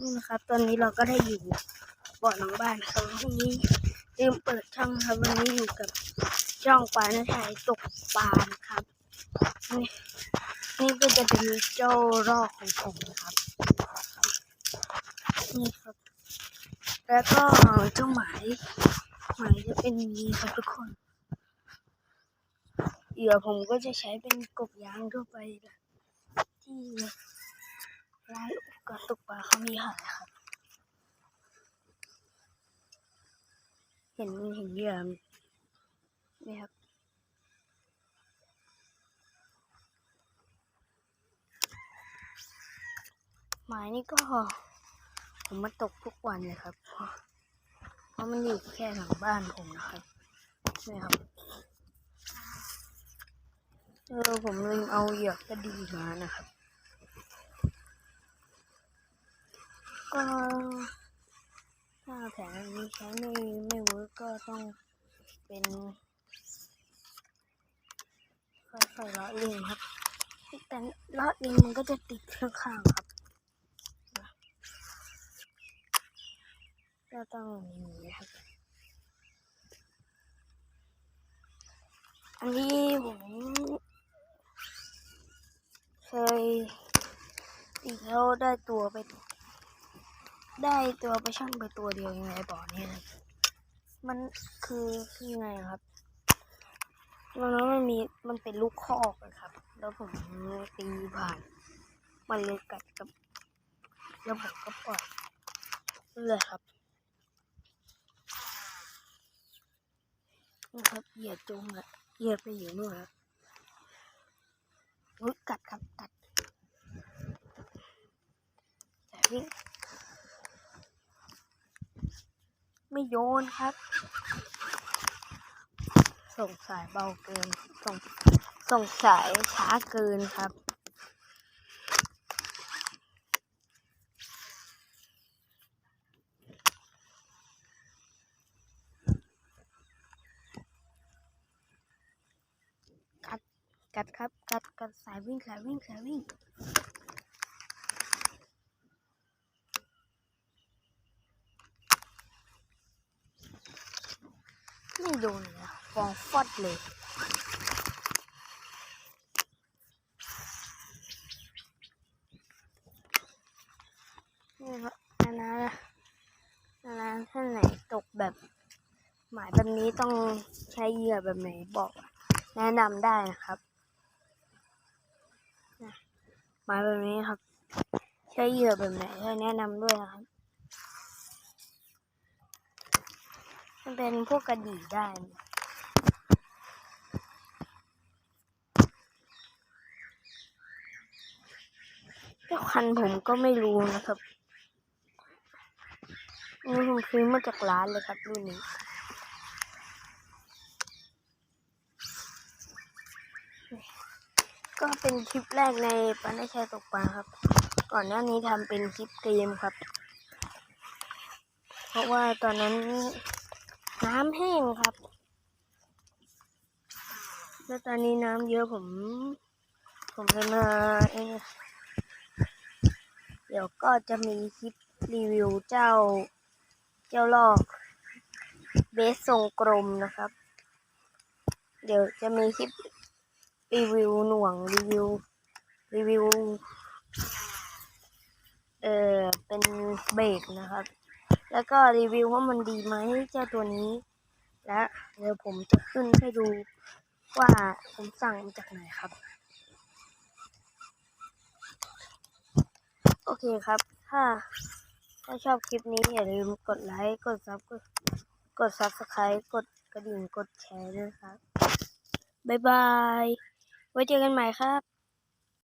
นี่นะครับ ตอนนี้เราก็ได้อยู่บ่อหลังบ้านครับวันนี้ลืมเปิดช่องครับวันนี้อยู่กับช่องปลาหน้าไทยตกปลานครับนี่นี่ก็จะเป็นเจ้ารอกของผมนะครับนี่ครับ แล้วก็เจ้าหมายหมายจะเป็นนี้ครับทุกคนเหยื่อผมก็จะใช้เป็นกบยางทั่วไปที่ ร้านอุปกรณ์ตกปลาเขามีขายครับ เห็นเห็นเหยื่อไหมนี่ครับหมายนี่ก็ ผมมาตกทุกวันเลยครับเพราะเพราะมันอยู่แค่หลังบ้านผมนะครับนี่ครับเออผมลืมเอาเหยือกกระดีมานะครับ ก็ถ้าแผนนี้ใช้ไม่ไม่เวิร์กก็ต้องเป็นค่อยๆเลาะลิงครับ แต่เลาะลิงมันก็จะติดข้างๆครับก็ต้องอย่างนี้ครับ อันนี้ผมเคยตีแล้วได้ตัวไป ได้ตัวไปช่างไปตัวเดียวยังไงบ่อนี่นะมันคือคือยังไงครับมันมันมีมันเป็นลูกคอกอะครับ แล้วผมตีผ่าน มันเลยกัดกับ แล้วผมก็ปล่อยเลยครับนะครับเหยียดจุงอะเหยียดไปอยู่นู่นครับอุ๊ยกัดครับกัดแต่วิ่ง ไม่โยนครับ ส่งสายเบาเกิน ส่งส่งสายช้าเกินครับ กัด กัดครับ กัด กัดสายวิ่งสายวิ่งสายวิ่ง ไม่โดนเลยอะฟองฟอดเลยนี่ครับนานานานาท่านไหนตกแบบ หมายแบบนี้ต้องใช้เหยื่อแบบไหนบอกแนะนำได้นะครับหมายแบบนี้ครับ ใช้เหยื่อแบบไหนให้แนะนำด้วยนะครับ มันเป็นพวกกระดี่ได้เจ้าคันผมก็ไม่รู้นะครับนนี้ผมซื้อมาจากร้านเลยครับรุ่นนี้ก็เป็นคลิปแรกในปานาชัยตกปลาครับ ก่อนหน้านี้ทำเป็นคลิปเกมครับ เพราะว่าตอนนั้น น้ำแห้งครับ แล้วตอนนี้น้ำเยอะผม ผมเลยมาเองเดี๋ยวก็จะมีคลิปรีวิวเจ้า เจ้าลอก เบสทรงกลมนะครับ เดี๋ยวจะมีคลิปรีวิวหน่วงรีวิว รีวิว เออเป็นเบรกนะครับ แล้วก็รีวิวว่ามันดีไหมเจ้าตัวนี้ และเดี๋ยวผมจะขึ้นให้ดูว่าผมสั่งมาจากไหนครับ โอเคครับ ถ้าถ้าชอบคลิปนี้อย่าลืมกดไลค์ กดซับกดกดซับสไครต์กดกระดิ่ง กดแชร์ด้วยครับ บ๊ายบาย ไว้เจอกันใหม่ครับ